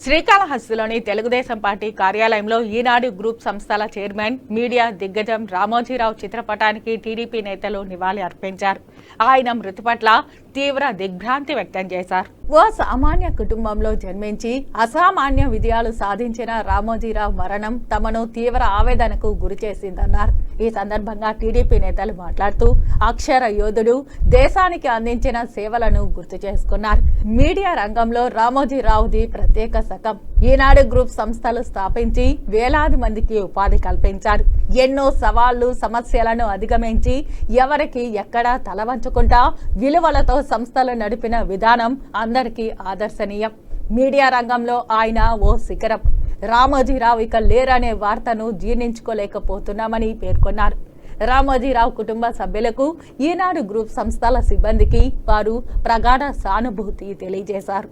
శ్రీకాళహస్తిలోని Telugu Desam party కార్యాలయంలో Eenadu group సంస్థల chairman media దిగ్గజం రామోజీరావు చిత్రపటానికి టీడీపీ నేతలు నివాళి అర్పించారు ఆయన మృతి పట్ల తీవ్ర దిగ్భ్రాంతి వ్యక్తం చేశారు. ఓ సామాన్య కుటుంబంలో జన్మించి అసామాన్య విజయాలు సాధించిన రామోజీరావు మరణం తమను తీవ్ర ఆవేదనకు గురి చేసిందన్నారు. ఈ సందర్భంగా టీడీపీ నేతలు మాట్లాడుతూ అక్షర యోధుడు దేశానికి అందించిన సేవలను గుర్తు చేసుకున్నారు. మీడియా రంగంలో రామోజీరావుది ప్రత్యేక శకం. ఈనాడు గ్రూప్ సంస్థలు స్థాపించి వేలాది మందికి ఉపాధి కల్పించారు. ఎన్నో సవాళ్ళు సమస్యలను అధిగమించి ఎవరికి ఎక్కడా తలవంచకుండా విలువలతో సంస్థలు నడిపిన విధానం అందరికీ ఆదర్శనీయం. మీడియా రంగంలో ఆయన ఓ శిఖరం. రామోజీరావు ఇక లేరనే వార్తను జీర్ణించుకోలేకపోతున్నామని పేర్కొన్నారు. రామోజీరావు కుటుంబ సభ్యులకు ఈనాడు గ్రూప్ సంస్థల సిబ్బందికి వారు ప్రగాఢ సానుభూతి తెలియజేశారు.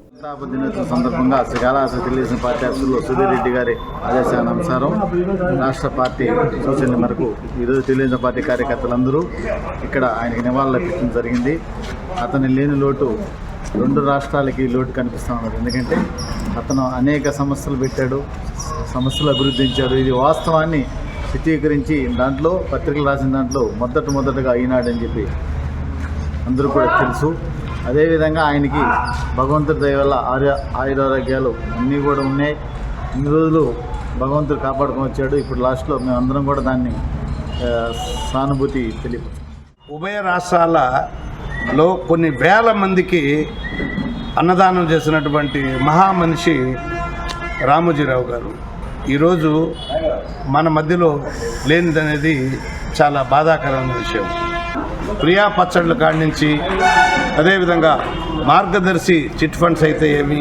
సందర్భంగా శ్రీకాళహస్తి తెలుగుదేశం పార్టీ అధ్యక్షులు సుధీర్ రెడ్డి గారి ఆదేశానుసారం రాష్ట్ర పార్టీ సూచనల మేరకు ఈరోజు తెలుగుదేశం పార్టీ కార్యకర్తలందరూ ఇక్కడ ఆయనకి నివాళులు అర్పించడం జరిగింది. అతని లేని లోటు రెండు రాష్ట్రాలకి లోటు కనిపిస్తూ ఉన్నది. ఎందుకంటే అతను అనేక సమస్యలు పెట్టాడు సమస్యలు అభివృద్ధించాడు ఇది వాస్తవాన్ని చిత్రీకరించి దాంట్లో పత్రికలు రాసిన దాంట్లో మొదట మొదటగా ఈనాడని చెప్పి అందరూ కూడా తెలుసు. అదేవిధంగా ఆయనకి భగవంతుడి దయ వల్ల ఆర్య ఆయురారోగ్యాలు అన్నీ కూడా ఉన్నాయి. ఇన్ని రోజులు భగవంతుడు కాపాడుకొని వచ్చాడు. ఇప్పుడు లాస్ట్లో మేము అందరం కూడా దాన్ని సానుభూతి తెలియదు ఉభయ రాష్ట్రాలలో కొన్ని వేల మందికి అన్నదానం చేసినటువంటి మహామనిషి రామోజీరావు గారు. ఈరోజు మన మధ్యలో లేనిదనేది చాలా బాధాకరమైన విషయం. ప్రియా పచ్చళ్ళ కాడి నుంచి అదేవిధంగా మార్గదర్శి చిట్ ఫండ్స్ అయితే ఏమి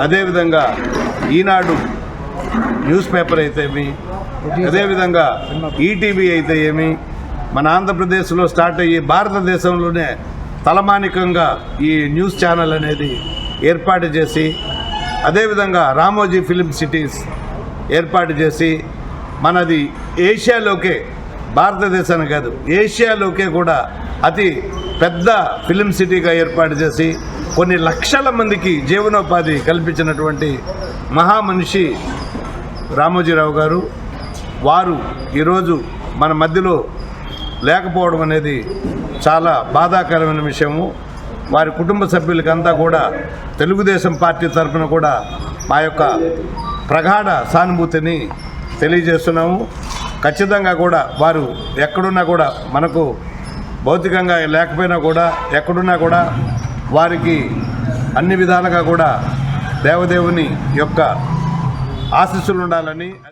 అదేవిధంగా ఈనాడు న్యూస్ పేపర్ అయితే ఏమి అదేవిధంగా ఈటీవీ అయితే ఏమి మన ఆంధ్రప్రదేశ్లో స్టార్ట్ అయ్యి భారతదేశంలోనే తలమానికంగా ఈ న్యూస్ ఛానల్ అనేది ఏర్పాటు చేసి అదేవిధంగా రామోజీ ఫిలిం సిటీస్ ఏర్పాటు చేసి మనది ఏషియాలోకే భారతదేశానికి కాదు ఏషియాలోకే కూడా అతి పెద్ద ఫిలిం సిటీగా ఏర్పాటు చేసి కొన్ని లక్షల మందికి జీవనోపాధి కల్పించినటువంటి మహామనిషి రామోజీరావు గారు వారు ఈరోజు మన మధ్యలో లేకపోవడం అనేది చాలా బాధాకరమైన విషయము. వారి కుటుంబ సభ్యులకంతా కూడా తెలుగుదేశం పార్టీ తరఫున కూడా మా యొక్క ప్రగాఢ సానుభూతిని తెలియజేస్తున్నాము. ఖచ్చితంగా కూడా వారు ఎక్కడున్నా కూడా మనకు భౌతికంగా లేకపోయినా కూడా ఎక్కడున్నా కూడా వారికి అన్ని విధాలుగా కూడా దేవదేవుని యొక్క ఆశీస్సులు ఉండాలని